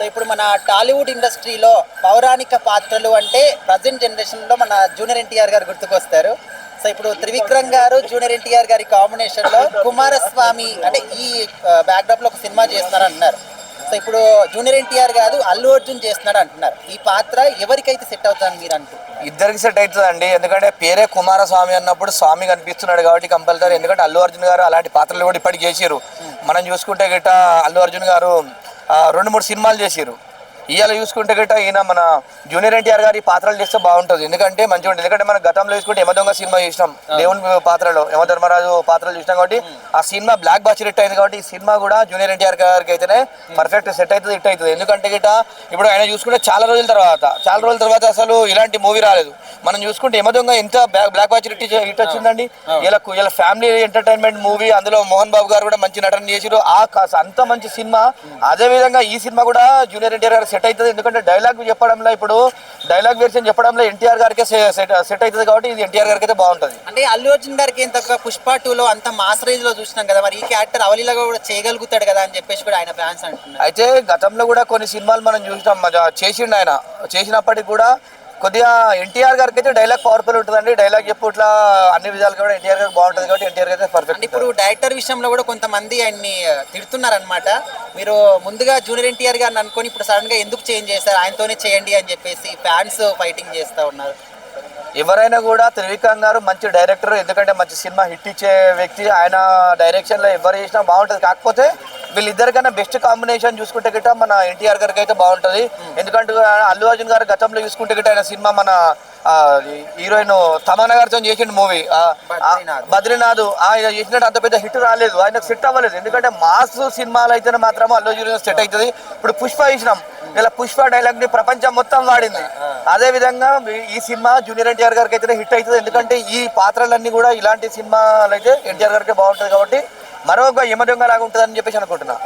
So ఇప్పుడు మన టాలీవుడ్ ఇండస్ట్రీలో పౌరాణిక పాత్రలు అంటే ప్రజెంట్ జనరేషన్లో మన జూనియర్ ఎన్టీఆర్ గారు గుర్తుకొస్తారు. సో ఇప్పుడు త్రివిక్రమ్ గారు జూనియర్ ఎన్టీఆర్ గారి కాంబినేషన్లో కుమారస్వామి అంటే ఈ బ్యాక్డ్రాప్లో ఒక సినిమా చేస్తున్నారు అంటున్నారు సో ఇప్పుడు జూనియర్ ఎన్టీఆర్ కాదు అల్లు అర్జున్ చేస్తున్నాడు అంటున్నారు ఈ పాత్ర ఎవరికైతే సెట్ అవుతుందని మీరు అంటున్నారు ఇద్దరికి సెట్ అవుతుంది అండి ఎందుకంటే పేరే కుమారస్వామి అన్నప్పుడు స్వామి కనిపిస్తున్నాడు కాబట్టి కంపల్సరీ. ఎందుకంటే అల్లు అర్జున్ గారు అలాంటి పాత్రలు కూడా ఇప్పటికి చేసిరు మనం చూసుకుంటే గిట్ట అల్లు అర్జున్ గారు రెండు మూడు సినిమాలు చేసారు ఇవాళ చూసుకుంటే గిట్ట ఈయన మన జూనియర్ ఎన్టీఆర్ గారి పాత్రలు చేస్తే బాగుంటుంది. ఎందుకంటే మంచిగా ఉంటుంది. ఎందుకంటే మన గతంలో చూసుకుంటే యమదొంగ సినిమా చేసినాం. దేవుని పాత్రలో యమధర్మరాజు పాత్రలు చూసినాం కాబట్టి ఆ సినిమా బ్లాక్ బాస్టర్ హిట్ అయింది కాబట్టి ఈ సినిమా కూడా జూనియర్ ఎన్టీఆర్ గారికి అయితేనే పర్ఫెక్ట్ సెట్ అవుతుంది హిట్ అవుతుంది ఎందుకంటే గిట్ట ఇప్పుడు ఆయన చూసుకుంటే చాలా రోజుల తర్వాత చాలా రోజుల తర్వాత అసలు ఇలాంటి మూవీ రాలేదు. మనం చూసుకుంటే యమదొంగ ఎంత బ్లాక్ బాస్టర్ హిట్ హిట్ వచ్చిందండి. ఇలా ఇలా ఫ్యామిలీ ఎంటర్టైన్మెంట్ మూవీ అందులో మోహన్ బాబు గారు కూడా మంచి నటన చేసిరు ఆ కాస్త అంత మంచి సినిమా. అదే విధంగా ఈ సినిమా కూడా జూనియర్ ఎన్టీఆర్ గారికి సెట్ అవుతుంది. ఎందుకంటే డైలాగ్ చెప్పడంలో ఇప్పుడు డైలాగ్ వేరియేషన్ చెప్పడంలో ఎన్టీఆర్ గారికి సెట్ సెట్ అవుతుంది కాబట్టి ఇది ఎన్టీఆర్ గారికి అయితే బాగుంటుంది. అంటే అల్లు అర్జున్ గారికి తక్కువ పుష్ప టూలో అంత మాస్ రేంజ్లో చూసినాం కదా మరి ఈ క్యారెక్టర్ అవలీలాగా కూడా చేయగలుగుతాడు కదా అని చెప్పేసి కూడా ఆయన ఫ్యాన్స్ అంటున్నారు. అయితే గతంలో కూడా కొన్ని సినిమాలు మనం చూసినాం చేసిండు ఆయన. చేసినప్పటికి కూడా కొద్దిగా ఎన్టీఆర్ గారికి అయితే డైలాగ్ పవర్ఫుల్ ఉంటుందండి. డైలాగ్ చెప్పు ఇట్లా అన్ని విధాలుగా కూడా ఎన్టీఆర్ గారికి బాగుంటుంది కాబట్టి ఎన్టీఆర్ గారికి పర్ఫెక్ట్ ఇప్పుడు డైరెక్టర్ విషయంలో కూడా కొంతమంది ఆయన్ని తిడుతున్నారనమాట మీరు ముందుగా జూనియర్ ఎన్టీఆర్ గారిని అనుకొని ఇప్పుడు సడన్గా ఎందుకు చేంజ్ చేస్తారు ఆయనతోనే చేయండి అని చెప్పేసి ఫ్యాన్స్ ఫైటింగ్ చేస్తా ఉన్నారు. ఎవరైనా కూడా త్రివిక్రమ్ గారు మంచి డైరెక్టర్ ఎందుకంటే మంచి సినిమా హిట్ ఇచ్చే వ్యక్తి ఆయన డైరెక్షన్లో ఎవరు చేసినా బాగుంటుంది. కాకపోతే వీళ్ళిద్దరికన్నా బెస్ట్ కాంబినేషన్ చూసుకుంటే గిట్ట మన ఎన్టీఆర్ గారికి అయితే బాగుంటుంది. ఎందుకంటే అల్లు అర్జున్ గారు గతంలో చూసుకుంటే గిట్ట ఆయన సినిమా మన హీరోయిన్ తమన్నా గారితో చేసిన మూవీ. బద్రీనాథ్. ఆయన చేసినట్టు అంత పెద్ద హిట్ రాలేదు. ఆయనకు సెట్ అవ్వలేదు. ఎందుకంటే మాస్ సినిమాలు అయితేనే మాత్రం అల్లు అర్జున్ సెట్ అవుతుంది ఇప్పుడు పుష్ప ఇచ్చినాం ఇలా పుష్ప డైలాగ్ని ప్రపంచం మొత్తం వాడింది. అదే విధంగా ఈ సినిమా జూనియర్ ఎన్టీఆర్ గారికి అయితే హిట్ అవుతుంది ఎందుకంటే ఈ పాత్రలన్నీ కూడా ఇలాంటి సినిమాలు అయితే ఎన్టీఆర్ గారికి బాగుంటుంది కాబట్టి మరొక యమదొంగ లాగా ఉంటుందని చెప్పేసి అనుకుంటున్నా.